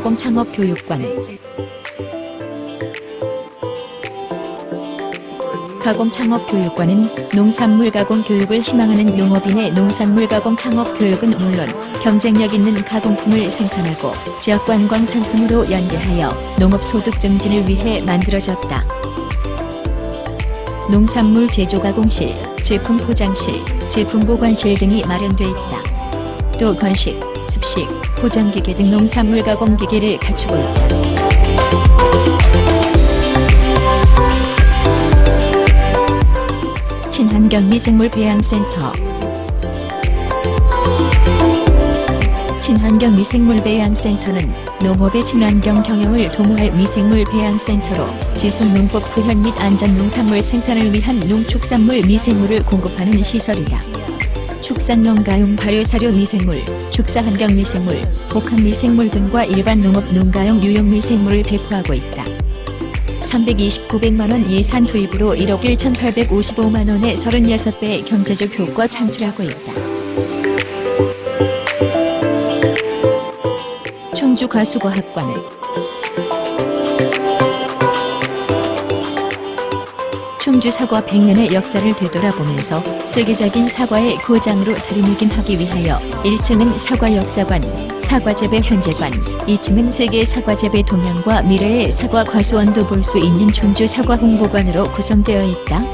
가공 창업 교육관 가공 창업 교육관은 농산물 가공 교육을 희망하는 농업인의 농산물 가공 창업 교육은 물론 경쟁력 있는 가공품을 생산하고 지역 관광 상품으로 연계하여 농업 소득 증진을 위해 만들어졌다. 농산물 제조 가공실, 제품 포장실, 제품 보관실 등이 마련돼 있다. 또 건식, 습식, 포장기계 등 농산물 가공 기계를 갖추고 있다. 친환경 미생물 배양센터 친환경 미생물 배양센터는 농업의 친환경 경영을 도모할 미생물 배양센터로 지속 농법 구현 및 안전 농산물 생산을 위한 농축산물 미생물을 공급하는 시설이다. 축산 농가용 발효사료 미생물, 축사환경 미생물, 복합 미생물 등과 일반 농업 농가용 유용 미생물을 배포하고 있다. 329백만원 예산 투입으로 1억 1,855만원의 36배의 경제적 효과 창출하고 있다. 충주 가수과학관 충주 사과 100년의 역사를 되돌아보면서 세계적인 사과의 고장으로 자리매김하기 위하여 1층은 사과 역사관, 사과 재배 현재관, 2층은 세계 사과 재배 동향과 미래의 사과 과수원도 볼 수 있는 충주 사과 홍보관으로 구성되어 있다.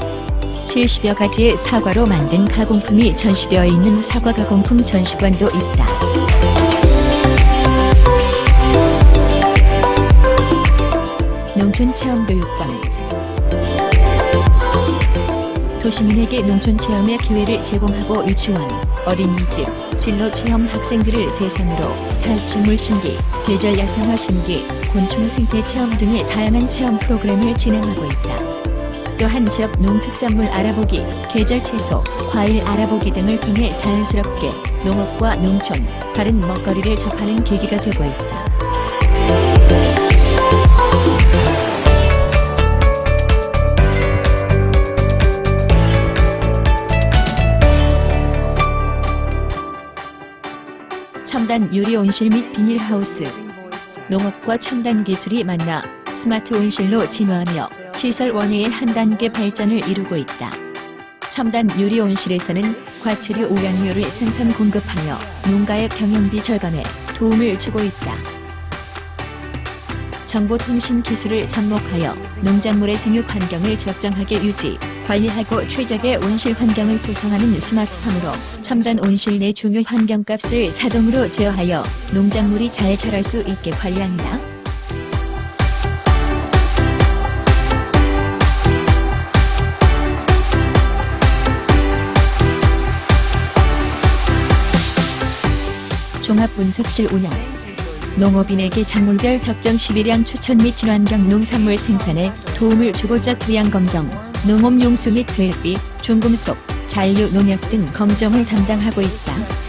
70여 가지의 사과로 만든 가공품이 전시되어 있는 사과 가공품 전시관도 있다. 농촌 체험 교육관 도시민에게 농촌 체험의 기회를 제공하고 유치원, 어린이집, 진로 체험 학생들을 대상으로 탈식물 심기, 계절 야생화 심기, 곤충 생태 체험 등의 다양한 체험 프로그램을 진행하고 있다. 또한 지역 농특산물 알아보기, 계절 채소, 과일 알아보기 등을 통해 자연스럽게 농업과 농촌, 다른 먹거리를 접하는 계기가 되고 있다. 첨단 유리 온실 및 비닐 하우스 농업과 첨단 기술이 만나 스마트 온실로 진화하며 시설 원예의 한 단계 발전을 이루고 있다. 첨단 유리 온실에서는 과체류 우량유를 생산 공급하며 농가의 경영비 절감에 도움을 주고 있다. 정보통신 기술을 접목하여 농작물의 생육 환경을 적정하게 유지, 관리하고 최적의 온실 환경을 구성하는 스마트팜으로 첨단 온실 내 중요 환경값을 자동으로 제어하여 농작물이 잘 자랄 수 있게 관리한다. 종합분석실 운영 농업인에게 작물별 적정 시비량 추천 및 친환경 농산물 생산에 도움을 주고자 토양 검정, 농업용수 및 교육비, 중금속, 잔류 농약 등 검정을 담당하고 있다.